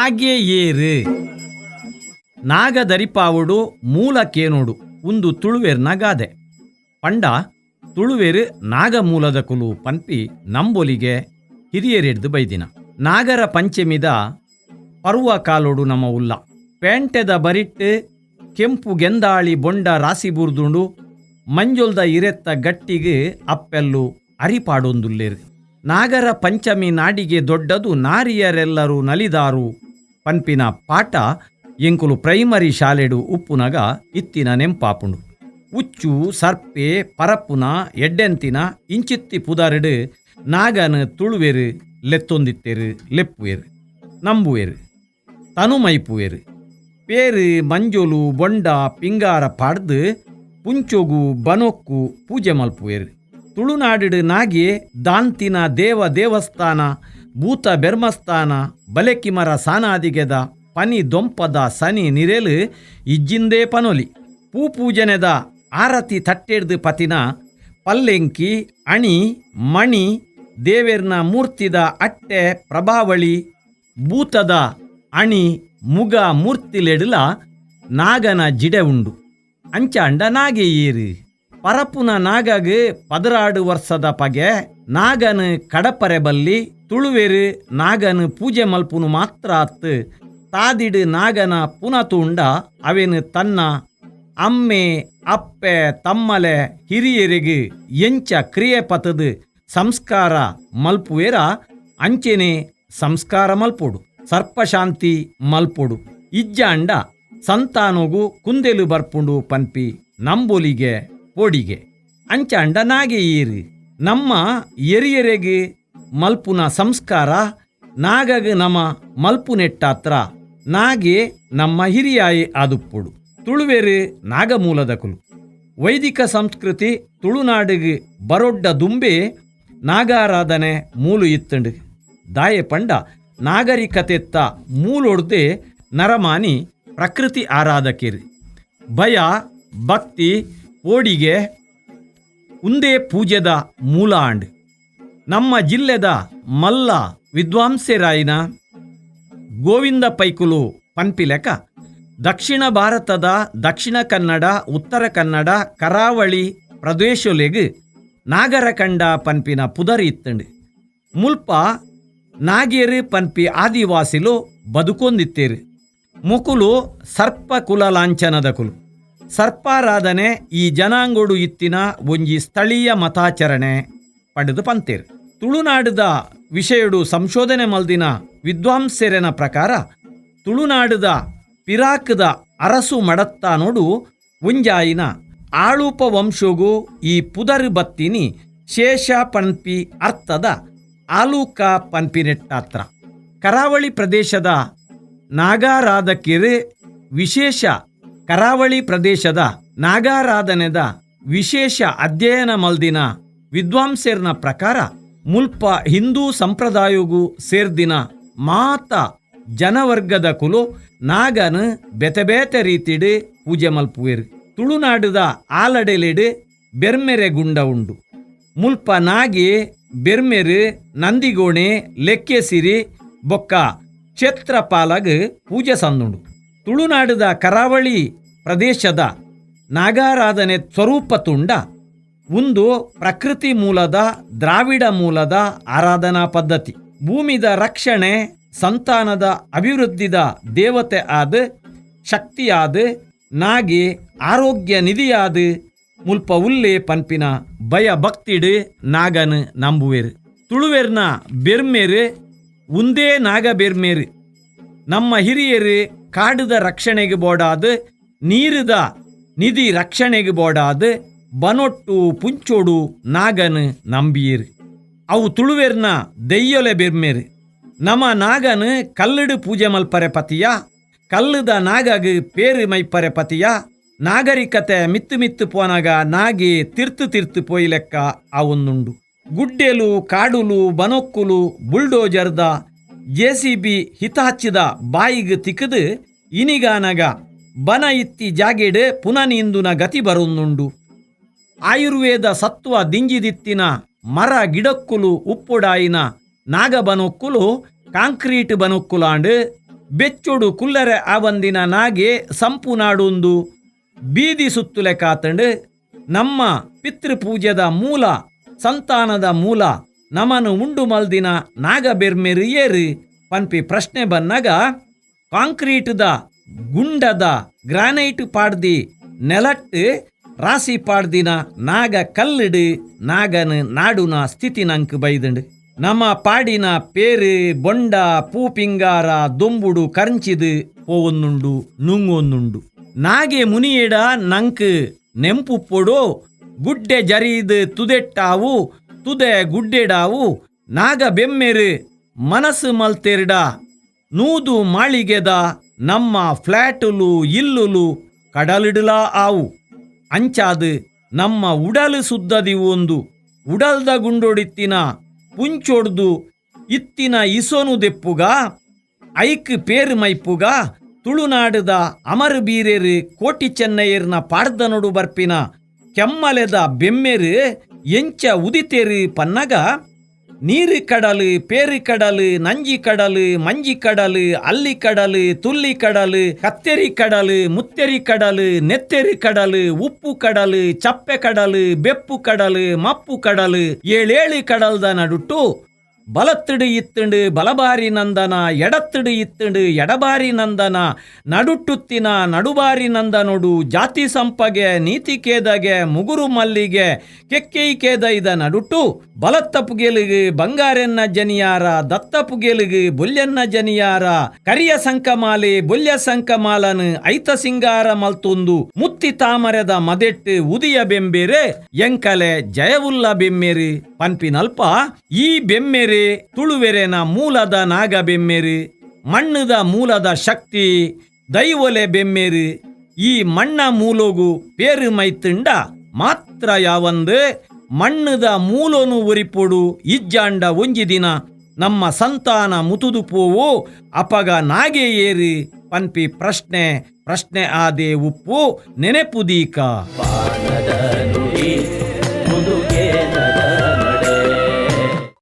ನಾಗೆ ಏರು. ನಾಗದರಿಪಾವುಡು ಮೂಲಕೇನೋಡು ಒಂದು ತುಳುವೇರ್ನ ಗಾದೆ ಪಂಡ ತುಳುವೇರು ನಾಗಮೂಲದ ಕುಲು ಪಂಪಿ ನಂಬೊಲಿಗೆ ಹಿರಿಯರಿಡ್ದು ಬೈದಿನ. ನಾಗರ ಪಂಚಮಿದ ಪರ್ವ ಕಾಲೋಡು ನಮ್ಮ ಉಲ್ಲ. ಪೇಂಟೆದ ಬರಿಟ್ಟು ಕೆಂಪು ಗೆಂದಾಳಿ ಬೊಂಡ ರಾಸಿ ಬುರ್ದುಂಡು ಮಂಜೊಲ್ದ ಇರೆತ್ತ ಗಟ್ಟಿಗೆ ಅಪ್ಪೆಲ್ಲು ಅರಿಪಾಡೊಂದುಲ್ಲೇರು. ನಾಗರ ಪಂಚಮಿ ನಾಡಿಗೆ ದೊಡ್ಡದು ನಾರಿಯರೆಲ್ಲರೂ ನಲಿದಾರು ಪನ್ಪಿನ ಪಾಟ ಎಂಕುಲು ಪ್ರೈಮರಿ ಶಾಲೆಡು ಉಪ್ಪುನಗ ಇತ್ತಿನ ನೆಂಪಾಪುಂಡು. ಉಚ್ಚು, ಸರ್ಪೆ, ಪರಪ್ಪುನ, ಎಡ್ಡೆಂತಿನ, ಇಂಚಿತ್ತಿ ಪುದರ್ಡು, ನಾಗನ ತುಳುವೆರು, ಲೆತ್ತೊಂದಿತ್ತೆರು, ಲೆಪ್ಪುವೆರು, ನಂಬುವೆರು, ತನುಮೈಪುವೆರು. ಪೇರು, ಮಂಜೊಲು, ಬೊಂಡ, ಪಿಂಗಾರ ಪಾಡ್ದು, ಪುಂಚೊಗು, ಬನೊಕ್ಕು, ಪೂಜೆ ಮಲ್ಪುವೆರು. ತುಳುನಾಡಿಡು ನಾಗೆ ದಾಂತಿನ ದೇವ ದೇವಸ್ಥಾನ ಭೂತ ಬೆರ್ಮಸ್ಥಾನ ಬಲೆಕಿಮರ ಸಾನಾದಿಗೆದ, ಪನಿ ದೊಂಪದ ಸನಿ ನಿರೆಲು ಇಜ್ಜಿಂದೇ ಪನೊಲಿ. ಪೂ ಪೂಜನೆದ ಆರತಿ ತಟ್ಟೆಡ್ದು ಪತಿನ, ಪಲ್ಲೆಂಕಿ, ಅಣಿ, ಮಣಿ, ದೇವೇರ್ನ ಮೂರ್ತಿದ ಅಟ್ಟೆ ಪ್ರಭಾವಳಿ, ಭೂತದ ಅಣಿ ಮುಗ ಮೂರ್ತಿಲೆಡ್ಲ ನಾಗನ ಜಿಡೆ ಉಂಡು. ಅಂಚಾಂಡ ನಾಗೆ ಏರು. ಪರಪುನ ನಾಗಗೆ ಪದರಾಡು ವರ್ಷದ ಪಗೆ ನಾಗನ ಕಡಪರೆ ಬಲ್ಲಿ ತುಳುವೆರು ನಾಗನು ಪೂಜೆ ಮಲ್ಪುನು ಮಾತ್ರ ಅತ್ತು ತಾದಿಡು ನಾಗನ ಪುನತುಂಡ ಅವೆನು ತನ್ನ ಅಮ್ಮೆ, ಅಪ್ಪೆ, ತಮ್ಮಲೆ, ಹಿರಿಯರಿಗೆ ಎಂಚ ಕ್ರಿಯೆ ಪತದು ಸಂಸ್ಕಾರ ಮಲ್ಪುವೆರ ಅಂಚೆನೆ ಸಂಸ್ಕಾರ ಮಲ್ಪೊಡು, ಸರ್ಪಶಾಂತಿ ಮಲ್ಪೊಡು. ಇಜ್ಜಾಂಡ ಸಂತಾನೋಗು ಕುಂದೆಲು ಬರ್ಪುಂಡು ಪನ್ಪಿ ನಂಬೋಲಿಗೆ, ಪೋಡಿಗೆ. ಅಂಚಾಂಡ ನಾಗೆ ಏರಿ, ನಮ್ಮ ಎರಿಯರೆಗೆ ಮಲ್ಪುನ ಸಂಸ್ಕಾರ, ನಾಗಗ ನಮ ಮಲ್ಪುನೆಟ್ಟಾತ್ರ, ನಾಗೆ ನಮ್ಮ ಹಿರಿಯಾಯಿ ಆದುಪ್ಪುಡು. ತುಳುವೆರು ನಾಗಮೂಲದ ಕುಲು. ವೈದಿಕ ಸಂಸ್ಕೃತಿ ತುಳುನಾಡಿಗೆ ಬರೊಡ್ಡ ದುಂಬೆ, ನಾಗಾರಾಧನೆ ಮೂಲು ಇತ್ತಂಡು. ದಾಯೆ ಪಂಡ ನಾಗರಿಕತೆತ್ತ ಮೂಲೊಡ್ದೆ ನರಮಾನಿ ಪ್ರಕೃತಿ ಆರಾಧಕಿರಿ. ಭಯ, ಭಕ್ತಿ, ಓಡಿಗೆ, ಉಂದೇ ಪೂಜೆದ ಮೂಲ ಆಂಡ್ ನಮ್ಮ ಜಿಲ್ಲೆದ ಮಲ್ಲ ವಿದ್ವಾಂಸರಾಯಿನ ಗೋವಿಂದ ಪೈಕುಲು ಪನ್ಪಿಲೆಕ ದಕ್ಷಿಣ ಭಾರತದ ದಕ್ಷಿಣ ಕನ್ನಡ, ಉತ್ತರ ಕನ್ನಡ, ಕರಾವಳಿ ಪ್ರದೇಶಲೆಗ್ ನಾಗರಕಂಡ ಪನ್ಪಿನ ಪುದರಿ ಇತ್ತಂಡು. ಮುಲ್ಪ ನಾಗೇರು ಪನ್ಪಿ ಆದಿವಾಸಿಲು ಬದುಕೊಂದಿತ್ತೇರು. ಮುಕುಲು ಸರ್ಪ ಕುಲ ಲಾಂಛನದ ಕುಲು. ಸರ್ಪಾರಾಧನೆ ಈ ಜನಾಂಗೋಡು ಇತ್ತಿನ ಒಂಜಿ ಸ್ಥಳೀಯ ಮತಾಚರಣೆ ಪಡೆದು ಪಂತೇರು. ತುಳುನಾಡದ ವಿಷಯಡು ಸಂಶೋಧನೆ ಮಲ್ದಿನ ವಿದ್ವಾಂಸರೆನ ಪ್ರಕಾರ, ತುಳುನಾಡದ ಪಿರಾಕದ ಅರಸು ಮಡತ್ತಾನೋಡು ಉಂಜಾಯಿನ ಆಳುಪ ವಂಶಗು ಈ ಪುದರ್ ಬತ್ತಿನಿ ಶೇಷ ಪನ್ಪಿ ಅರ್ಥದ ಆಲೂಕ ಪನ್ಪಿನೆಟ್ಟಾತ್ರ. ಕರಾವಳಿ ಪ್ರದೇಶದ ನಾಗಾರಾಧಕಿರು ವಿಶೇಷ ಕರಾವಳಿ ಪ್ರದೇಶದ ನಾಗಾರಾಧನೆದ ವಿಶೇಷ ಅಧ್ಯಯನ ಮಲ್ದಿನ ವಿದ್ವಾಂಸರ್ನ ಪ್ರಕಾರ ಮುಲ್ಪ ಹಿಂದೂ ಸಂಪ್ರದಾಯಗೂ ಸೇರ್ದಿನ ಮಾತ ಜನವರ್ಗದ ಕುಲು ನಾಗನ ಬೆತಬೇತ ಬೇತೆ ರೀತಿಡು ಪೂಜೆ ಮಲ್ಪುವೆರು. ತುಳುನಾಡುದ ಆಲಡೆಲಿಡು ಬೆರ್ಮೆರೆ ಗುಂಡ ಉಂಡು. ಮುಲ್ಪ ನಾಗಿ ಬೆರ್ಮೆರು ನಂದಿಗೋಣೆ ಲೆಕ್ಕೆಸಿರಿ ಬೊಕ್ಕ ಕ್ಷೇತ್ರಪಾಲಗ್ ಪೂಜೆ ಸಂದುಂಡು. ತುಳುನಾಡುದ ಕರಾವಳಿ ಪ್ರದೇಶದ ನಾಗಾರಾಧನೆ ಸ್ವರೂಪ ತುಂಡ ಒಂದು ಪ್ರಕೃತಿ ಮೂಲದ, ದ್ರಾವಿಡ ಮೂಲದ ಆರಾಧನಾ ಪದ್ಧತಿ. ಭೂಮಿದ ರಕ್ಷಣೆ, ಸಂತಾನದ ಅಭಿವೃದ್ಧಿದ ದೇವತೆ ಆದ, ಶಕ್ತಿಯಾದ, ನಾಗಿ, ಆರೋಗ್ಯ ನಿಧಿಯಾದ ಮುಲ್ಪ ಉಲ್ಲೆ ಪನ್ಪಿನ ಭಯ ಭಕ್ತಿಡು ನಾಗನ್ ನಂಬುವೆರು. ತುಳುವೆರ್ನ ಬೆರ್ಮೇರು, ಉಂದೇ ನಾಗ ಬೆರ್ಮೇರು. ನಮ್ಮ ಹಿರಿಯರು ಕಾಡದ ರಕ್ಷಣೆಗೆ ಬೋಡಾದ, ನೀರದ ನಿಧಿ ರಕ್ಷಣೆಗೆ ಬೋಡಾದ ಬನೊಟ್ಟು ಪುಂಚೋಡು ನಾಗನ್ ನಂಬಿಯರ್. ಅವು ತುಳುವೆರ್ನ ದೆಯ್ಯೊಲೆ ಬೆರ್ಮೇರ್. ನಮ ನಾಗನ್ ಕಲ್ಲಡು ಪೂಜೆ ಮಲ್ಪರೆ ಪತಿಯ, ಕಲ್ಲುದ ನಾಗಗ್ ಪೇರು ಮೈಪರೆ ಪತಿಯ, ನಾಗರಿಕತೆ ಮಿತ್ತು ಮಿತ್ತು ಪೋನಾಗ ನಾಗೆ ತಿರ್ತು ತಿರ್ತು ಪೋಯ್ಲೆಕ್ಕ ಅವೊಂದುಂಡು ಗುಡ್ಡೆಲು, ಕಾಡುಲು, ಬನೊಕ್ಕುಲು, ಬುಲ್ಡೋಜರ್ದ, ಜೆ ಸಿ ಬಿ ಹಚ್ಚಿದ ಬಾಯಿಗ್ ತಿಕ್ಕದು ಇನಿಗಾನಗ ಬನ ಇತ್ತಿ ಜಾಗೆಡ್ ಪುನನಿಂದುನ ಗತಿ ಬರೊಂದುಂಡು ಆಯುರ್ವೇದ ಸತ್ವ ದಿಂಜಿದಿತ್ತಿನ ಮರ ಗಿಡಕ್ಕುಲು ಉಪ್ಪುಡಾಯಿನ ನಾಗಬನೊಕ್ಕುಲು, ಕಾಂಕ್ರೀಟ್ ಬನೊಕ್ಕುಲಾಂಡ್, ಬೆಚ್ಚುಡು ಕುಲ್ಲರೆ ಆವಂದಿನ ನಾಗೆ ಸಂಪು ನಾಡೊಂದು ಬೀದಿ ಸುತ್ತುಲೆ ಕಾತಂಡು ನಮ್ಮ ಪಿತೃಪೂಜೆದ ಮೂಲ ಸಂತಾನದ ಮೂಲ ನಮನು ಉಂಡು ಮಲ್ದಿನ ನಾಗ ಬೆರ್ಮೆರು ಪನ್ಪಿ ಪ್ರಶ್ನೆ ಬನ್ನಾಗ ಕಾಂಕ್ರೀಟ್ದ ಗುಂಡದ ಗ್ರಾನೈಟ್ ಪಾಡ್ದಿ ನೆಲಟ್ಟು ರಾಸಿ ಪಾಡ್ದಿನ ನಾಗ ಕಲ್ಲಿಡು, ನಾಗನ ನಾಡುನ ಸ್ಥಿತಿ ನಂಕ್ ಬೈದಂಡು. ನಮ್ಮ ಪಾಡಿನ ಪೇರು, ಬೊಂಡ, ಪೂಪಿಂಗಾರ, ದೊಂಬುಡು, ಕರಂಚಿದು ಪೋವೊಂದುಂಡು ನುಂಗೊಂದುಂಡು ನಾಗೆ ಮುನಿಯಡ ನಂಕ್ ನೆಂಪು ಪೊಡು, ಗುಡ್ಡೆ ಜರಿದು ತುದೆಟ್ಟಾವು, ತುದೆ ಗುಡ್ಡೆಡಾವು. ನಾಗ ಬೆಮ್ಮೆರು ಮನಸ್ಸು ಮಲ್ತೆರ್ಡ, ನೂದು ಮಾಳಿಗೆದ ನಮ್ಮ ಫ್ಲಾಟುಲು, ಇಲ್ಲುಲು ಕಡಲಿಡಲಾ ಆವು. ಅಂಚಾದು ನಮ್ಮ ಉಡಲು ಸುದ್ದದಿ ಒಂದು. ಉಡಲ್ದ ಗುಂಡೊಡಿತ್ತಿನ ಪುಂಚೊಡ್ದು ಇತ್ತಿನ ಇಸೋನು ದೆಪ್ಪುಗ, ಐಕ್ ಪೇರು ಮೈಪುಗ ತುಳುನಾಡುದ ಅಮರ್ ಬೀರೇರು ಕೋಟಿ ಚೆನ್ನಯ್ಯರ್ನ ಪಾಡ್ದ ನೋಡು ಬರ್ಪಿನ ಕೆಮ್ಮಲೆದ ಬೆಮ್ಮೆರು ಎಂಚ ಉದಿತೇರು ಪನ್ನಗ ನೀರು ಕಡಲು ಪೇರಿ ಕಡಲು ನಂಜಿ ಕಡಲು ಮಂಜಿ ಕಡಲು ಅಲ್ಲಿ ಕಡಲು ತುಲ್ಲಿ ಕಡಲು ಕತ್ತೆರಿ ಕಡಲು ಮುತ್ತೆರಿ ಕಡಲು ನೆತ್ತೆರಿ ಕಡಲು ಉಪ್ಪು ಕಡಲು ಚಪ್ಪೆ ಕಡಲು ಬೆಪ್ಪು ಕಡಲು ಮಪ್ಪು ಕಡಲು ಏಳೇಳಿ ಕಡಲ್ದ ನಡುಟ್ಟು ಬಲತ್ತಿಡು ಇತ್ತುಂಡು, ಬಲಬಾರಿ ನಂದನ, ಎಡತ್ತಿಡು ಇತ್ತುಂಡು, ಎಡಬಾರಿ ನಂದನ ನಡುಟ್ಟುತ್ತಿನ ನಡುಬಾರಿ ನಂದನೊಡು, ಜಾತಿ ಸಂಪಗೆ, ನೀತಿ ಕೇದಗೆ, ಮುಗುರು ಮಲ್ಲಿಗೆ, ಕೆಕ್ಕೈ ಕೇದ ಇದ ನಡುಟ್ಟು ಬಲತ್ತಪ್ಪು ಗೆಲುಗು ಬಂಗಾರೆನ್ನ ಜನಿಯಾರ ದತ್ತಪ್ಪು ಗೆಲುಗು ಬುಲ್ಯನ್ನ ಜನಿಯಾರ, ಕರಿಯ ಸಂಕಮಾಲೆ, ಬುಲ್ಯ ಸಂಕಮಾಲನು, ಐತ ಸಿಂಗಾರ ಮಲ್ತೊಂದು, ಮುತ್ತಿ ತಾಮರದ ಮದೆಟ್ಟು, ಉದಿಯ ಬೆಂಬೇರೆ, ಎಂಕಲೆ ಜಯವುಲ್ಲ ಬೆಮ್ಮೆರು. ಪನ್ಪಿನಲ್ಪ, ಈ ಬೆಮ್ಮೆರೆ ತುಳುವೆರೆನ ಮೂಲದ ನಾಗ ಬೆಮ್ಮೆರಿ, ಮಣ್ಣದ ಮೂಲದ ಶಕ್ತಿ ದೈವೊಲೆ ಬೆಮ್ಮೆರೆ, ಈ ಮಣ್ಣ ಮೂಲೋಗು ಪೇರು ಮೈತುಂಡ ಮಾತ್ರ ಯಾವಂದು, ಮಣ್ಣದ ಮೂಲನು ಉರಿಪೊಡು ಇಜ್ಜಾಂಡ ಒಂಜಿ ದಿನ ನಮ್ಮ ಸಂತಾನ ಮುತುದು ಪೋವು, ಅಪಗ ನಾಗೆ ಏರಿ ಪನ್ಪಿ ಪ್ರಶ್ನೆ ಪ್ರಶ್ನೆ ಆದೆ ಉಪ್ಪು ನೆನೆಪುದೀಕ